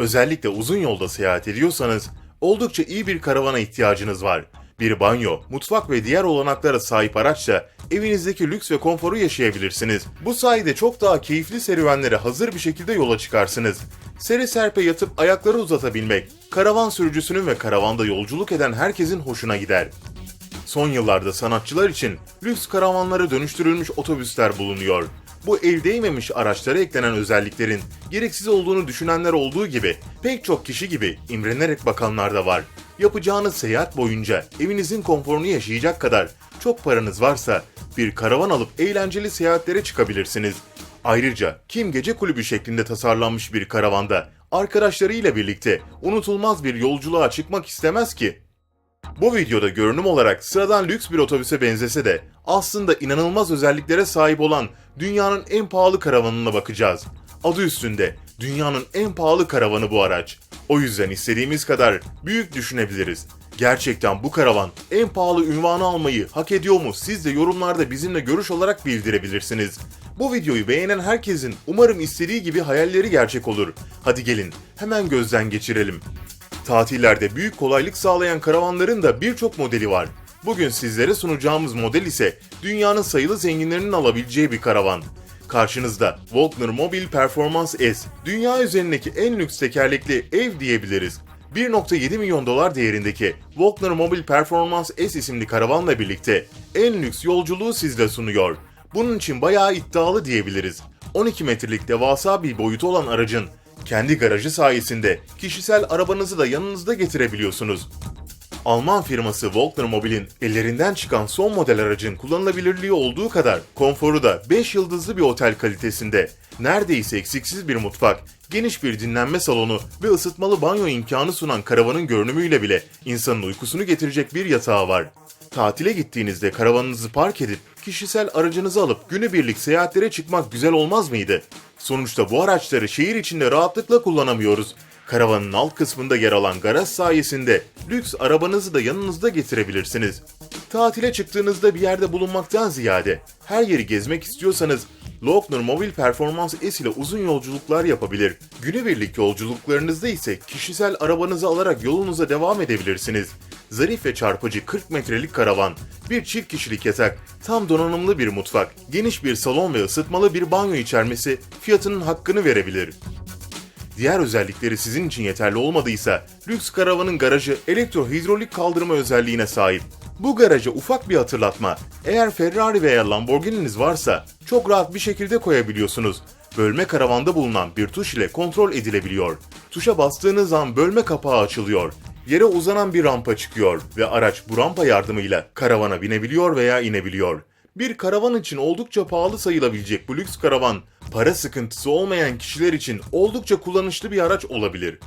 Özellikle uzun yolda seyahat ediyorsanız oldukça iyi bir karavana ihtiyacınız var. Bir banyo, mutfak ve diğer olanaklara sahip araçla evinizdeki lüks ve konforu yaşayabilirsiniz. Bu sayede çok daha keyifli serüvenlere hazır bir şekilde yola çıkarsınız. Seri serpe yatıp ayakları uzatabilmek, karavan sürücüsünün ve karavanda yolculuk eden herkesin hoşuna gider. Son yıllarda sanatçılar için lüks karavanlara dönüştürülmüş otobüsler bulunuyor. Bu el değmemiş araçlara eklenen özelliklerin gereksiz olduğunu düşünenler olduğu gibi pek çok kişi gibi imrenerek bakanlar da var. Yapacağınız seyahat boyunca evinizin konforunu yaşayacak kadar çok paranız varsa bir karavan alıp eğlenceli seyahatlere çıkabilirsiniz. Ayrıca Kim Gece Kulübü şeklinde tasarlanmış bir karavanda arkadaşlarıyla birlikte unutulmaz bir yolculuğa çıkmak istemez ki? Bu videoda görünüm olarak sıradan lüks bir otobüse benzese de aslında inanılmaz özelliklere sahip olan dünyanın en pahalı karavanına bakacağız. Adı üstünde dünyanın en pahalı karavanı bu araç. O yüzden istediğimiz kadar büyük düşünebiliriz. Gerçekten bu karavan en pahalı ünvanı almayı hak ediyor mu? Siz de yorumlarda bizimle görüş olarak bildirebilirsiniz. Bu videoyu beğenen herkesin umarım istediği gibi hayalleri gerçek olur. Hadi gelin hemen gözden geçirelim. Tatillerde büyük kolaylık sağlayan karavanların da birçok modeli var. Bugün sizlere sunacağımız model ise dünyanın sayılı zenginlerinin alabileceği bir karavan. Karşınızda Volkner Mobil Performance S, dünya üzerindeki en lüks tekerlekli ev diyebiliriz. 1.7 milyon dolar değerindeki Volkner Mobil Performance S isimli karavanla birlikte en lüks yolculuğu sizle sunuyor. Bunun için bayağı iddialı diyebiliriz. 12 metrelik devasa bir boyutu olan aracın kendi garajı sayesinde kişisel arabanızı da yanınızda getirebiliyorsunuz. Alman firması Volkner Mobil'in ellerinden çıkan son model aracın kullanılabilirliği olduğu kadar konforu da 5 yıldızlı bir otel kalitesinde. Neredeyse eksiksiz bir mutfak, geniş bir dinlenme salonu ve ısıtmalı banyo imkanı sunan karavanın görünümüyle bile insanın uykusunu getirecek bir yatağı var. Tatile gittiğinizde karavanınızı park edip kişisel aracınızı alıp günübirlik seyahatlere çıkmak güzel olmaz mıydı? Sonuçta bu araçları şehir içinde rahatlıkla kullanamıyoruz. Karavanın alt kısmında yer alan garaj sayesinde lüks arabanızı da yanınızda getirebilirsiniz. Tatile çıktığınızda bir yerde bulunmaktan ziyade her yeri gezmek istiyorsanız Lochner Mobil Performans S ile uzun yolculuklar yapabilir. Günübirlik yolculuklarınızda ise kişisel arabanızı alarak yolunuza devam edebilirsiniz. Zarif ve çarpıcı 40 metrelik karavan, bir çift kişilik yatak, tam donanımlı bir mutfak, geniş bir salon ve ısıtmalı bir banyo içermesi fiyatının hakkını verebilir. Diğer özellikleri sizin için yeterli olmadıysa, lüks karavanın garajı elektrohidrolik kaldırma özelliğine sahip. Bu garaja ufak bir hatırlatma. Eğer Ferrari veya Lamborghini'niz varsa çok rahat bir şekilde koyabiliyorsunuz. Bölme karavanda bulunan bir tuş ile kontrol edilebiliyor. Tuşa bastığınız an bölme kapağı açılıyor. Yere uzanan bir rampa çıkıyor ve araç bu rampa yardımıyla karavana binebiliyor veya inebiliyor. Bir karavan için oldukça pahalı sayılabilecek bu lüks karavan, para sıkıntısı olmayan kişiler için oldukça kullanışlı bir araç olabilir.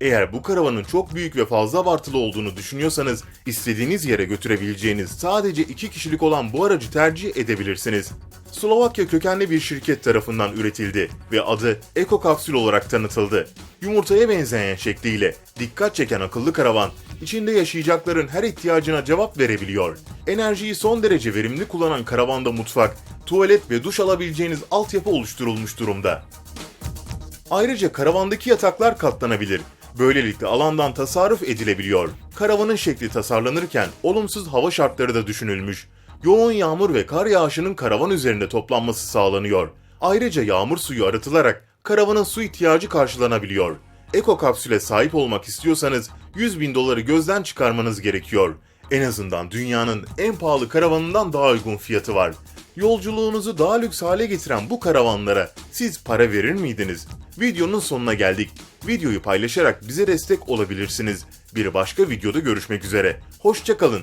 Eğer bu karavanın çok büyük ve fazla abartılı olduğunu düşünüyorsanız, istediğiniz yere götürebileceğiniz sadece iki kişilik olan bu aracı tercih edebilirsiniz. Slovakya kökenli bir şirket tarafından üretildi ve adı Eko Kapsül olarak tanıtıldı. Yumurtaya benzeyen şekliyle dikkat çeken akıllı karavan, içinde yaşayacakların her ihtiyacına cevap verebiliyor. Enerjiyi son derece verimli kullanan karavanda mutfak, tuvalet ve duş alabileceğiniz altyapı oluşturulmuş durumda. Ayrıca karavandaki yataklar katlanabilir. Böylelikle alandan tasarruf edilebiliyor. Karavanın şekli tasarlanırken olumsuz hava şartları da düşünülmüş. Yoğun yağmur ve kar yağışının karavan üzerinde toplanması sağlanıyor. Ayrıca yağmur suyu arıtılarak karavanın su ihtiyacı karşılanabiliyor. Eko kapsüle sahip olmak istiyorsanız 100 bin doları gözden çıkarmanız gerekiyor. En azından dünyanın en pahalı karavanından daha uygun fiyatı var. Yolculuğunuzu daha lüks hale getiren bu karavanlara siz para verir miydiniz? Videonun sonuna geldik. Videoyu paylaşarak bize destek olabilirsiniz. Bir başka videoda görüşmek üzere. Hoşçakalın.